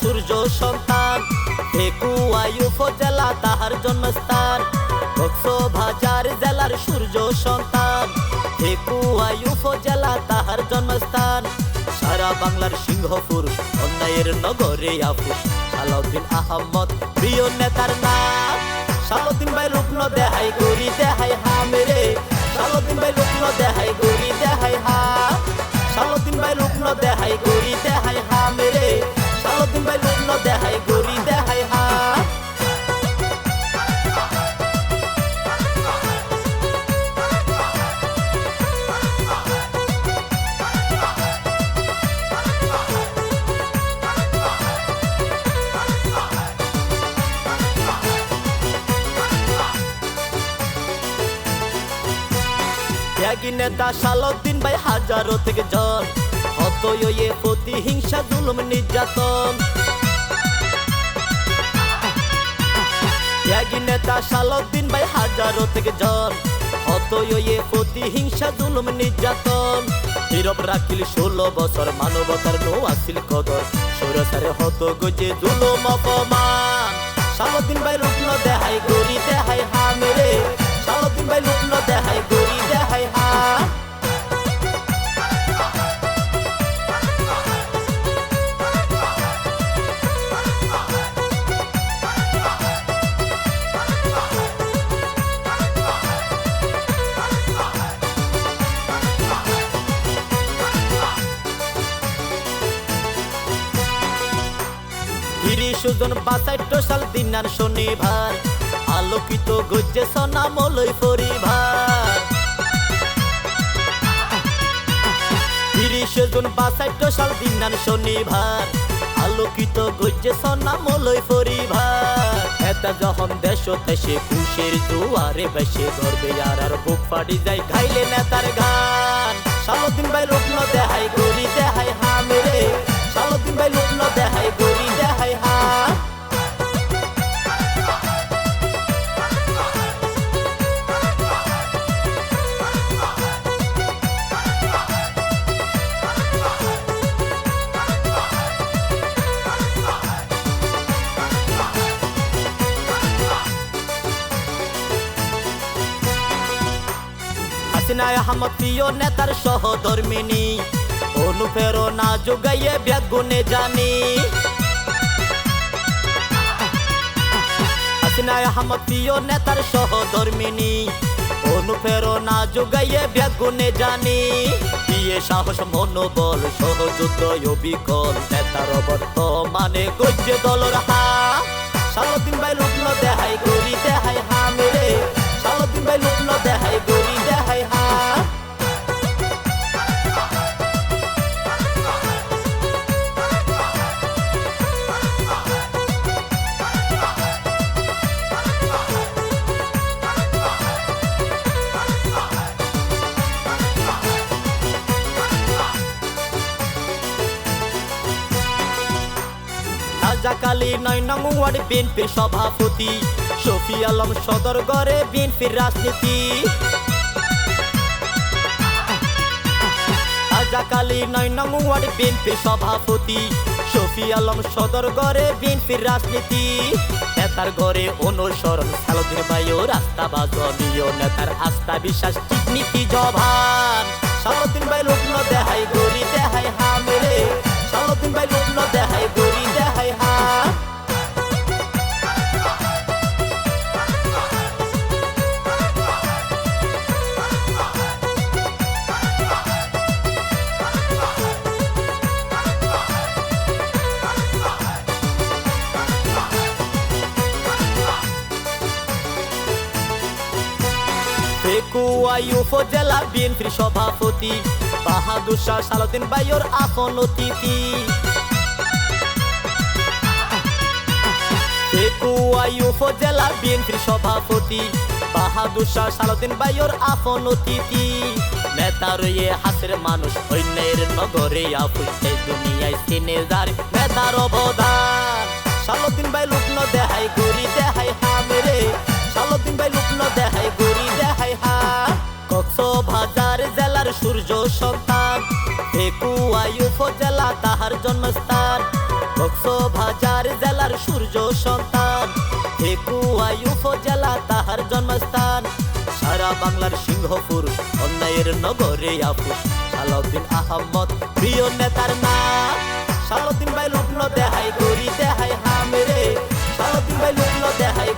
সূর্য সন্তান। ফেকুয়াই উপজেলা তাহার জন্মস্থান। কক্সবাজার জেলার সূর্য সন্তান। ফেকুয়াই উপজেলা তাহার জন্মস্থান। সারা বাংলার সিংহ পুরুষ অন্যায়ের নগরে আপুষ সালাউদ্দিন আহমদ, প্রিয় নেতার নাম। সালাউদ্দিন ভাই রুগ্ন দেহাই গরি দেহাই হা ত্যাগী নেতা সালাউদ্দিন ভাই হাজারো থেকে জন। হতয় প্রতিহিংসা, জুলুম, নির্যাতন। ত্যাগী নেতা সালাউদ্দিন ভাই হাজারো থেকে জন। হতয় প্রতিহিংসা, জুলুম, নির্যাতন। নীরব রাখিল ষোলো বছর মানবতার নো আসিল কদর। সৌরসারে হত গজে জুলুম, অপমান। তিরিশ জন বাসাইটো সাল দিনার শনিবার। আলোকিত গজ্জে সনামলই পরিবার। জন দিনার শনিবার। আলোকিত গজ্জে সনামলই পরিবার। এটা যখন দেশ দেশে খুশির দুয়ারে বেশে ধরবে আর আর বুক যায় গাইলে নেতার গান ভাই রুগ্ন দেহাই গরি হাসিনা আহমদ প্রিয় নেতার সহধর্মিনী অনুপ্রেরণা যোগাইয়ে ব্যাগুনে জানি হাসিনা আহমদ প্রিয় নেতার সহধর্মিনী অনুপ্রেরণা যোগাইয়ে ব্যাগুনে জানি দিয়ে সাহস মনোবল সহযুদ্ধ অবিকল নেতার বর্তমানে গজ্জে দলর হা সালদিন ভাই লুটল দেহাই গরি দেহাই হা মেরে সালদিন ভাই লুটল রাজাকালী নয় নং ওয়ার্ড বিএনপির সভাপতি। শফি আলম সদর গড়ে বিএনপির রাজনীতি। রাজাকালী নয় নং ওয়ার্ড বিএনপির সভাপতি। শফি আলম সদর গড়ে বিএনপির রাজনীতি। নেতার ঘরে অনুসরণ সালদিন বায়ু রাস্তা বাজনীয় নেতার আস্থা বিশ্বাস নীতি জবান সালদিন ভাই লগ্ন দেহাই গরি দেহাই হা মেরে সালদিন ভাই লগ্ন দেহাই গরি দেহাই হা পেকুয়াই উপজেলা বিএনপির সভাপতি। বাহাদুর শাহ সালাউদ্দিন বাইয়র আপন অতিথি। পেকুয়াই উপজেলা বিএনপির সভাপতি। বাহাদুর শাহ সালাউদ্দিন বাইয়র আপন অতিথি। নেতা রয়ে হাসের মানুষ, অন্যের নগরে এই দুনিয়ায় সিনে নেতার অবদান। সব তার ভেকুয়াই তাহার জন্মস্থান। কক্সবাজার জেলার সূর্য সন্তান। ভেকুয়াই উপজেলা তাহার জন্মস্থান। সারা বাংলার সিংহপুর পুরুষ অন্যায়ের নগরে আপুষ সালাউদ্দিন আহমদ, প্রিয় নেতার নাম সালাউদ্দিন ভাই লুগ্ন দেহাই গরি দেহাই হামরে সালাউদ্দিন ভাই লুগ্ন দেহাই